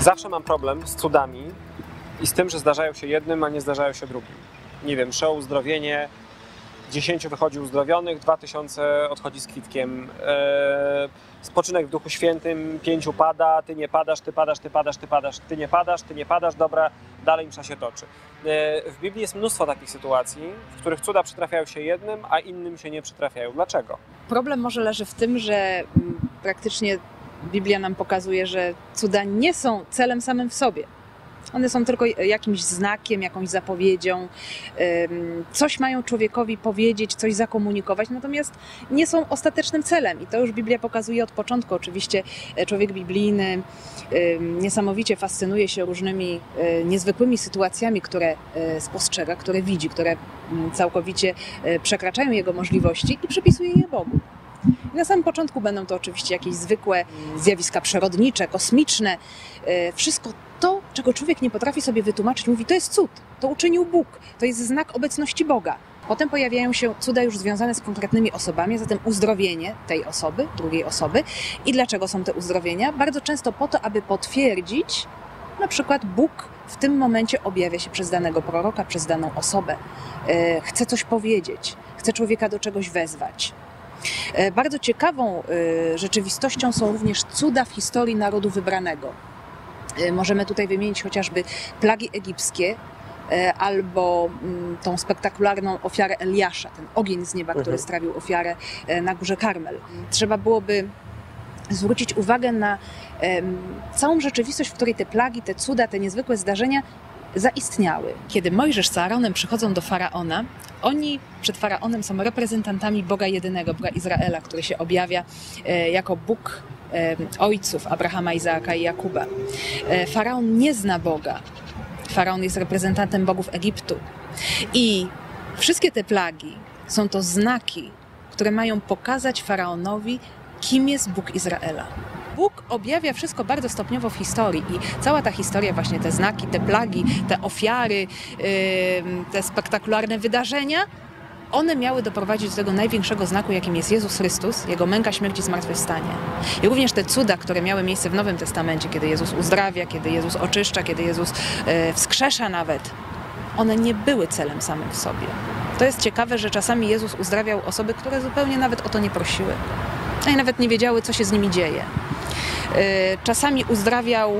Zawsze mam problem z cudami i z tym, że zdarzają się jednym, a nie zdarzają się drugim. Nie wiem, show, uzdrowienie, 10 wychodzi uzdrowionych, 2000 odchodzi z kwitkiem. Eee, spoczynek w Duchu Świętym, pięciu pada, ty nie padasz, ty padasz, ty padasz, ty padasz, ty nie padasz, ty nie padasz, dobra, dalej msza się toczy. Eee, w Biblii jest mnóstwo takich sytuacji, w których cuda przytrafiają się jednym, a innym się nie przytrafiają. Dlaczego? Problem może leży w tym, że mm, praktycznie Biblia nam pokazuje, że cuda nie są celem samym w sobie. One są tylko jakimś znakiem, jakąś zapowiedzią, coś mają człowiekowi powiedzieć, coś zakomunikować, natomiast nie są ostatecznym celem. I to już Biblia pokazuje od początku. Oczywiście e, człowiek biblijny niesamowicie fascynuje się różnymi e, niezwykłymi sytuacjami, które e, spostrzega, które widzi, które mm, całkowicie przekraczają jego możliwości i przypisuje je Bogu. Na samym początku będą to oczywiście jakieś zwykłe zjawiska przyrodnicze, kosmiczne, e, wszystko to, czego człowiek nie potrafi sobie wytłumaczyć, mówi, to jest cud, to uczynił Bóg, to jest znak obecności Boga. Potem pojawiają się cuda już związane z konkretnymi osobami, a zatem uzdrowienie tej osoby, drugiej osoby. I dlaczego są te uzdrowienia? Bardzo często po to, aby potwierdzić, na przykład Bóg w tym momencie objawia się przez danego proroka, przez daną osobę, e, chce coś powiedzieć, chce człowieka do czegoś wezwać. E, Bardzo ciekawą e, rzeczywistością są również cuda w historii narodu wybranego. E, Możemy tutaj wymienić chociażby plagi egipskie, albo mm, tą spektakularną ofiarę Eliasza, ten ogień z nieba, który Mhm. strawił ofiarę na górze Karmel. Trzeba byłoby zwrócić uwagę na całą rzeczywistość, w której te plagi, te cuda, te niezwykłe zdarzenia zaistniały. Kiedy Mojżesz z Aaronem przychodzą do Faraona, oni przed Faraonem są reprezentantami Boga jedynego, Boga Izraela, który się objawia e, jako Bóg e, ojców Abrahama, Izaaka i Jakuba. E, Faraon nie zna Boga. Faraon jest reprezentantem bogów Egiptu. I wszystkie te plagi są to znaki, które mają pokazać Faraonowi, kim jest Bóg Izraela. Bóg objawia wszystko bardzo stopniowo w historii i cała ta historia, właśnie te znaki, te plagi, te ofiary, te spektakularne wydarzenia, one miały doprowadzić do tego największego znaku, jakim jest Jezus Chrystus, Jego męka, śmierć i zmartwychwstanie. I również te cuda, które miały miejsce w Nowym Testamencie, kiedy Jezus uzdrawia, kiedy Jezus oczyszcza, kiedy Jezus e, wskrzesza nawet, one nie były celem samym w sobie. To jest ciekawe, że czasami Jezus uzdrawiał osoby, które zupełnie nawet o to nie prosiły. No i nawet nie wiedziały, co się z nimi dzieje. E, Czasami uzdrawiał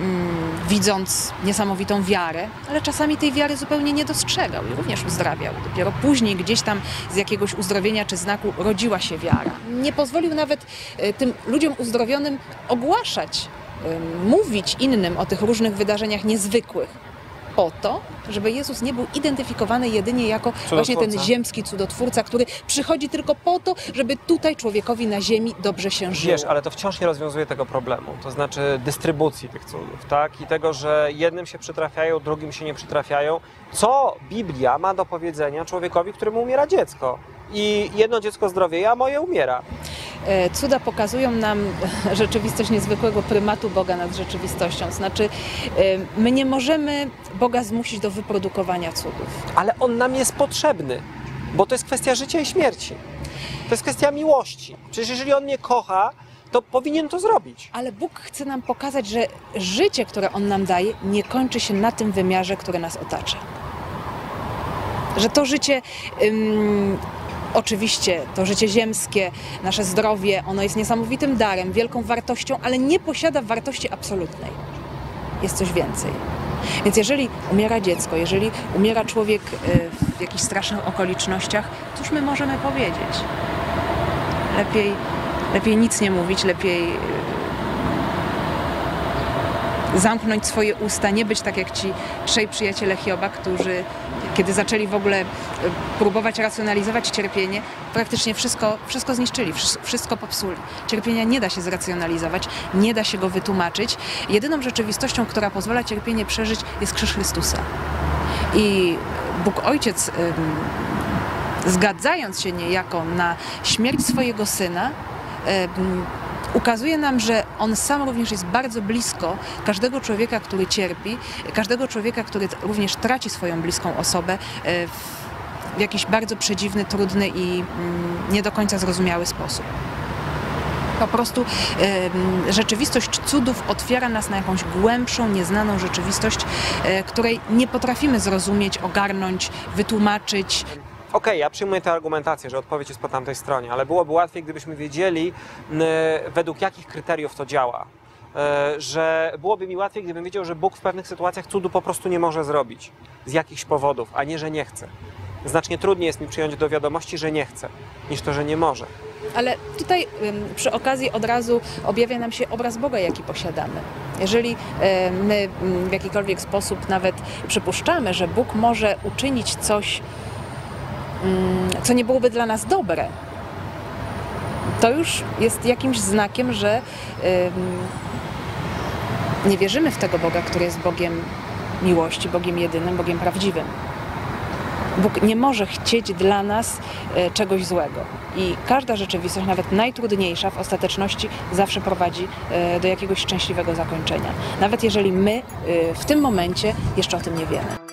mm, widząc niesamowitą wiarę, ale czasami tej wiary zupełnie nie dostrzegał i również uzdrawiał. Dopiero później gdzieś tam z jakiegoś uzdrowienia czy znaku rodziła się wiara. Nie pozwolił nawet e, tym ludziom uzdrowionym ogłaszać, mówić innym o tych różnych wydarzeniach niezwykłych. Po to, żeby Jezus nie był identyfikowany jedynie jako właśnie ten ziemski cudotwórca, który przychodzi tylko po to, żeby tutaj człowiekowi na ziemi dobrze się żyło. Wiesz, ale to wciąż nie rozwiązuje tego problemu, to znaczy dystrybucji tych cudów, tak? I tego, że jednym się przytrafiają, drugim się nie przytrafiają. Co Biblia ma do powiedzenia człowiekowi, któremu umiera dziecko? I jedno dziecko zdrowieje, a moje umiera. E, Cuda pokazują nam rzeczywistość niezwykłego prymatu Boga nad rzeczywistością. Znaczy, e, my nie możemy Boga zmusić do wyprodukowania cudów. Ale on nam jest potrzebny, bo to jest kwestia życia i śmierci. To jest kwestia miłości. Przecież jeżeli on mnie kocha, to powinien to zrobić. Ale Bóg chce nam pokazać, że życie, które On nam daje, nie kończy się na tym wymiarze, które nas otacza. Że to życie, ym, oczywiście, to życie ziemskie, nasze zdrowie, ono jest niesamowitym darem, wielką wartością, ale nie posiada wartości absolutnej. Jest coś więcej. Więc jeżeli umiera dziecko, jeżeli umiera człowiek y, w jakichś strasznych okolicznościach, cóż my możemy powiedzieć? Lepiej, lepiej nic nie mówić, lepiej y, zamknąć swoje usta, nie być tak jak ci trzej przyjaciele Hioba, którzy kiedy zaczęli w ogóle y, próbować racjonalizować cierpienie, praktycznie wszystko, wszystko zniszczyli, wszy- wszystko popsuli. Cierpienia nie da się zracjonalizować, nie da się go wytłumaczyć. Jedyną rzeczywistością, która pozwala cierpienie przeżyć, jest krzyż Chrystusa. I Bóg Ojciec, zgadzając się niejako na śmierć swojego syna, ukazuje nam, że on sam również jest bardzo blisko każdego człowieka, który cierpi, każdego człowieka, który również traci swoją bliską osobę y, w jakiś bardzo przedziwny, trudny i mm, nie do końca zrozumiały sposób. Po prostu rzeczywistość cudów otwiera nas na jakąś głębszą, nieznaną rzeczywistość, e, której nie potrafimy zrozumieć, ogarnąć, wytłumaczyć. Okej, ja przyjmuję tę argumentację, że odpowiedź jest po tamtej stronie, ale byłoby łatwiej, gdybyśmy wiedzieli, według jakich kryteriów to działa. E, Że byłoby mi łatwiej, gdybym wiedział, że Bóg w pewnych sytuacjach cudu po prostu nie może zrobić z jakichś powodów, a nie, że nie chce. Znacznie trudniej jest mi przyjąć do wiadomości, że nie chce, niż to, że nie może. Ale tutaj przy okazji od razu objawia nam się obraz Boga, jaki posiadamy. Jeżeli my w jakikolwiek sposób nawet przypuszczamy, że Bóg może uczynić coś, co nie byłoby dla nas dobre, to już jest jakimś znakiem, że nie wierzymy w tego Boga, który jest Bogiem miłości, Bogiem jedynym, Bogiem prawdziwym. Bóg nie może chcieć dla nas e, czegoś złego. I każda rzeczywistość, nawet najtrudniejsza, w ostateczności zawsze prowadzi e, do jakiegoś szczęśliwego zakończenia. Nawet jeżeli my e, w tym momencie jeszcze o tym nie wiemy.